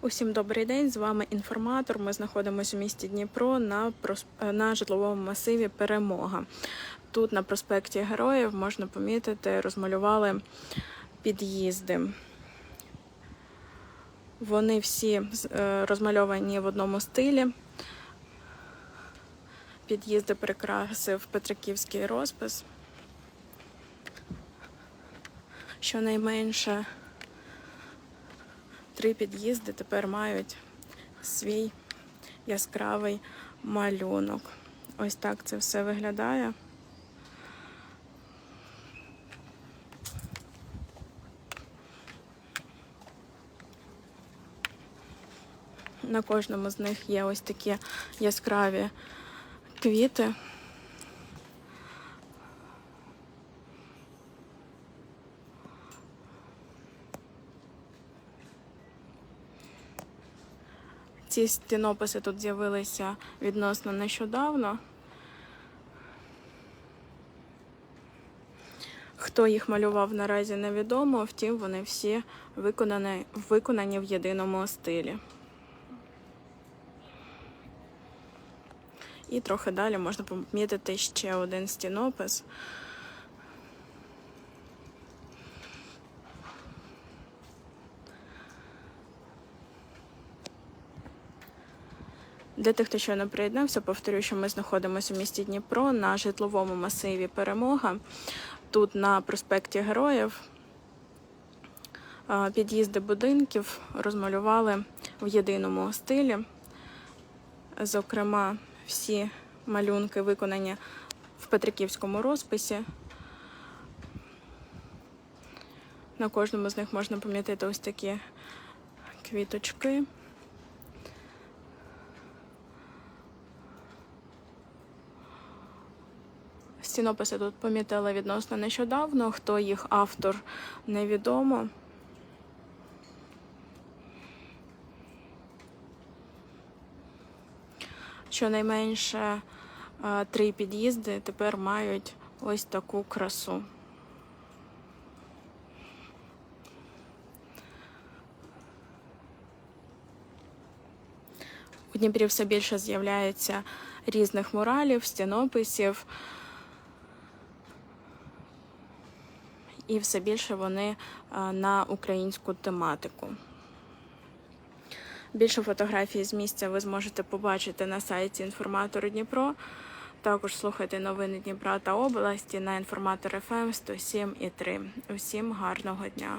Усім добрий день. З вами інформатор. Ми знаходимося у місті Дніпро на на житловому масиві Перемога. Тут на проспекті Героїв можна помітити, розмалювали під'їзди. Вони всі е, розмальовані в одному стилі. Під'їзди прикрасив Петриківський розпис. Щонайменше три під'їзди тепер мають свій яскравий малюнок. Ось так це все виглядає. На кожному з них є ось такі яскраві квіти. Ці стінописи тут з'явилися відносно нещодавно. Хто їх малював наразі невідомо, втім вони всі виконані, виконані в єдиному стилі. І трохи далі можна помітити ще один стінопис. Для тих, хто щойно приєднався, повторюю, що ми знаходимося в місті Дніпро на житловому масиві Перемога. Тут на проспекті Героїв під'їзди будинків розмалювали в єдиному стилі. Зокрема, всі малюнки виконані в Петриківському розписі. На кожному з них можна помітити ось такі квіточки. Стінописи тут помітили відносно нещодавно. Хто їх автор, невідомо. Щонайменше е, три під'їзди тепер мають ось таку красу. У Дніпрі все більше з'являється різних муралів, стінописів. І все більше вони на українську тематику. Більше фотографій з місця ви зможете побачити на сайті інформатору Дніпро. Також слухайте новини Дніпра та області на інформатор ФМ 107,3. Усім гарного дня!